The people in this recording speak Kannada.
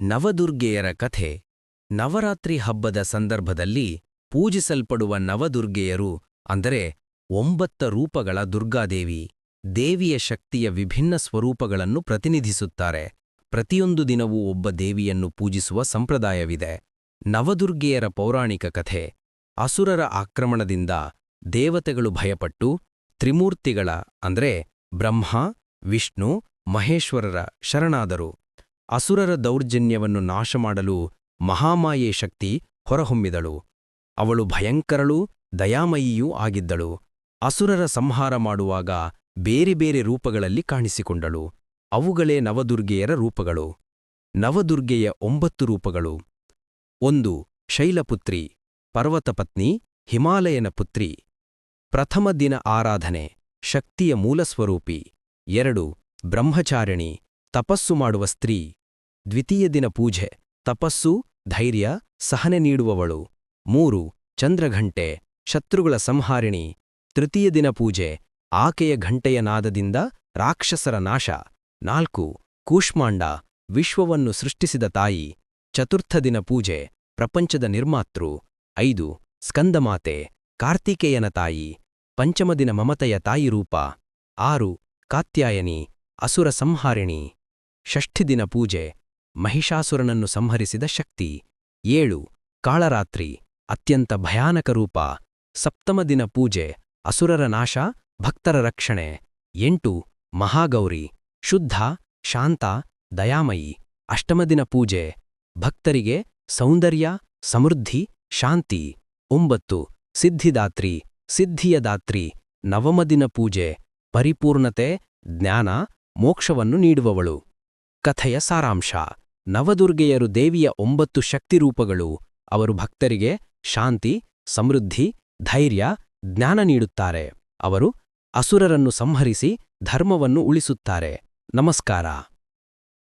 ನವದುರ್ಗೆಯರ ಕಥೆ. ನವರಾತ್ರಿ ಹಬ್ಬದ ಸಂದರ್ಭದಲ್ಲಿ ಪೂಜಿಸಲ್ಪಡುವ ನವದುರ್ಗೆಯರು ಅಂದರೆ ಒಂಬತ್ತ ರೂಪಗಳ ದುರ್ಗಾದೇವಿ, ದೇವಿಯ ಶಕ್ತಿಯ ವಿಭಿನ್ನ ಸ್ವರೂಪಗಳನ್ನು ಪ್ರತಿನಿಧಿಸುತ್ತಾರೆ. ಪ್ರತಿಯೊಂದು ದಿನವೂ ಒಬ್ಬ ದೇವಿಯನ್ನು ಪೂಜಿಸುವ ಸಂಪ್ರದಾಯವಿದೆ. ನವದುರ್ಗೆಯರ ಪೌರಾಣಿಕ ಕಥೆ. ಅಸುರರ ಆಕ್ರಮಣದಿಂದ ದೇವತೆಗಳು ಭಯಪಟ್ಟು ತ್ರಿಮೂರ್ತಿಗಳ ಅಂದರೆ ಬ್ರಹ್ಮ, ವಿಷ್ಣು, ಮಹೇಶ್ವರರ ಶರಣಾದರು. ಅಸುರರ ದೌರ್ಜನ್ಯವನ್ನು ನಾಶ ಮಾಡಲು ಮಹಾಮಾಯೆ ಶಕ್ತಿ ಹೊರಹೊಮ್ಮಿದಳು. ಅವಳು ಭಯಂಕರಳೂ, ದಯಾಮಯಿಯೂ ಆಗಿದ್ದಳು. ಅಸುರರ ಸಂಹಾರ ಮಾಡುವಾಗ ಬೇರೆ ಬೇರೆ ರೂಪಗಳಲ್ಲಿ ಕಾಣಿಸಿಕೊಂಡಳು. ಅವುಗಳೇ ನವದುರ್ಗೆಯರ ರೂಪಗಳು. ನವದುರ್ಗೆಯ ಒಂಬತ್ತು ರೂಪಗಳು. ಒಂದು, ಶೈಲಪುತ್ರಿ. ಪರ್ವತಪತ್ನಿ, ಹಿಮಾಲಯನ ಪುತ್ರಿ. ಪ್ರಥಮ ದಿನ ಆರಾಧನೆ, ಶಕ್ತಿಯ ಮೂಲಸ್ವರೂಪಿ. ಎರಡು, ಬ್ರಹ್ಮಚಾರಿಣಿ. ತಪಸ್ಸು ಮಾಡುವ ಸ್ತ್ರೀ. ದ್ವಿತೀಯ ದಿನ ಪೂಜೆ. ತಪಸ್ಸು, ಧೈರ್ಯ, ಸಹನೆ ನೀಡುವವಳು. ಮೂರು, ಚಂದ್ರಘಂಟೆ. ಶತ್ರುಗಳ ಸಂಹಾರಿಣಿ. ತೃತೀಯ ದಿನ ಪೂಜೆ. ಆಕೆಯ ಘಂಟೆಯ ನಾದದಿಂದ ರಾಕ್ಷಸರ ನಾಶ. ನಾಲ್ಕು, ಕೂಷ್ಮಾಂಡ. ವಿಶ್ವವನ್ನು ಸೃಷ್ಟಿಸಿದ ತಾಯಿ. ಚತುರ್ಥ ದಿನ ಪೂಜೆ. ಪ್ರಪಂಚದ ನಿರ್ಮಾತೃ. ಐದು, ಸ್ಕಂದಮಾತೆ. ಕಾರ್ತಿಕೇಯನ ತಾಯಿ. ಪಂಚಮ ದಿನ ಮಮತೆಯ ತಾಯಿ ರೂಪ. ಆರು, ಕಾತ್ಯಾಯನಿ. ಅಸುರ ಸಂಹಾರಿಣಿ. ಷಷ್ಠಿ ದಿನ ಪೂಜೆ, ಮಹಿಷಾಸುರನನ್ನು ಸಂಹರಿಸಿದ ಶಕ್ತಿ. ಏಳು, ಕಾಳರಾತ್ರಿ, ಅತ್ಯಂತ ಭಯಾನಕ ರೂಪ. ಸಪ್ತಮ ದಿನ ಪೂಜೆ, ಅಸುರರ ನಾಶ, ಭಕ್ತರ ರಕ್ಷಣೆ. ಎಂಟು, ಮಹಾಗೌರಿ, ಶುದ್ಧ, ಶಾಂತ, ದಯಾಮಯಿ. ಅಷ್ಟಮ ದಿನ ಪೂಜೆ, ಭಕ್ತರಿಗೆ ಸೌಂದರ್ಯ, ಸಮೃದ್ಧಿ, ಶಾಂತಿ. ಒಂಬತ್ತು, ಸಿದ್ಧಿದಾತ್ರಿ ಸಿದ್ಧಿಯ ದಾತ್ರಿ ನವಮ ದಿನ ಪೂಜೆ, ಪರಿಪೂರ್ಣತೆ, ಜ್ಞಾನ, ಮೋಕ್ಷವನ್ನು ನೀಡುವವಳು. ಕಥೆಯ ಸಾರಾಂಶ. ನವದುರ್ಗೆಯರು ದೇವಿಯ ಒಂಬತ್ತು ಶಕ್ತಿರೂಪಗಳು ಅವರು ಭಕ್ತರಿಗೆ ಶಾಂತಿ, ಸಮೃದ್ಧಿ, ಧೈರ್ಯ, ಜ್ಞಾನ ನೀಡುತ್ತಾರೆ. ಅವರು ಅಸುರರನ್ನು ಸಂಹರಿಸಿ ಧರ್ಮವನ್ನು ಉಳಿಸುತ್ತಾರೆ. ನಮಸ್ಕಾರ.